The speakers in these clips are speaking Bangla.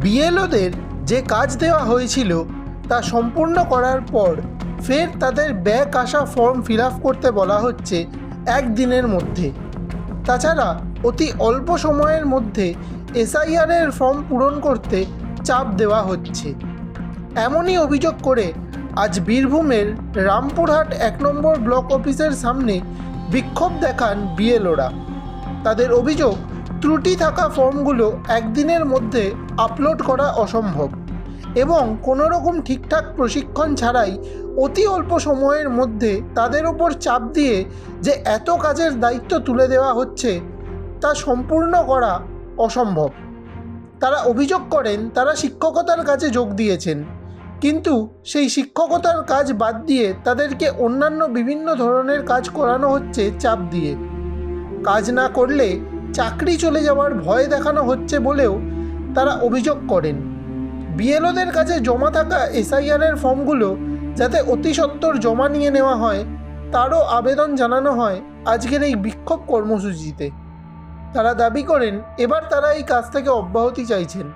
বিএলওদের যে কাজ দেওয়া হয়েছিল তা সম্পূর্ণ করার পর ফের তাদের ব্যাক আসা ফর্ম ফিল করতে বলা হচ্ছে একদিনের মধ্যে। তাছাড়া অতি অল্প সময়ের মধ্যে এসআইআরের ফর্ম পূরণ করতে চাপ দেওয়া হচ্ছে। এমনই অভিযোগ করে আজ বীরভূমের রামপুরহাট এক নম্বর ব্লক অফিসের সামনে বিক্ষোভ দেখান বিএলওরা। তাদের অভিযোগ ত্রুটি থাকা ফর্মগুলো একদিনের মধ্যে আপলোড করা অসম্ভব এবং কোনো রকম ঠিকঠাক প্রশিক্ষণ ছাড়াই অতি অল্প সময়ের মধ্যে তাদের ওপর চাপ দিয়ে যে এত কাজের দায়িত্ব তুলে দেওয়া হচ্ছে তা সম্পূর্ণ করা অসম্ভব। তারা অভিযোগ করেন, তারা শিক্ষকতার কাজে যোগ দিয়েছেন। কিন্তু সেই শিক্ষকতার কাজ বাদ দিয়ে তাদেরকে অন্যান্য বিভিন্ন ধরনের কাজ করানো হচ্ছে চাপ দিয়ে। কাজ না করলে চাকরি চলে যাওয়ার ভয় দেখানো হচ্ছে বলেও তারা অভিযোগ করেন। বিএলওদের কাছে জমা থাকা এসআইআরের ফর্মগুলো যাতে অতি সত্বর জমা নিয়ে নেওয়া হয়, তারও আবেদন জানানো হয় আজকের এই বিক্ষোভ কর্মসূচিতে। তারা দাবি করেন, এবার তারা এই কাজ থেকে অব্যাহতি চাইছেন।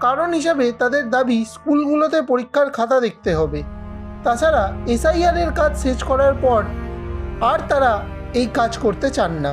কারণ হিসাবে তাদের দাবি স্কুলগুলোতে পরীক্ষার খাতা দেখতে হবে। তাছাড়া এসআইআরের কাজ শেষ করার পর আর তারা এই কাজ করতে চান না।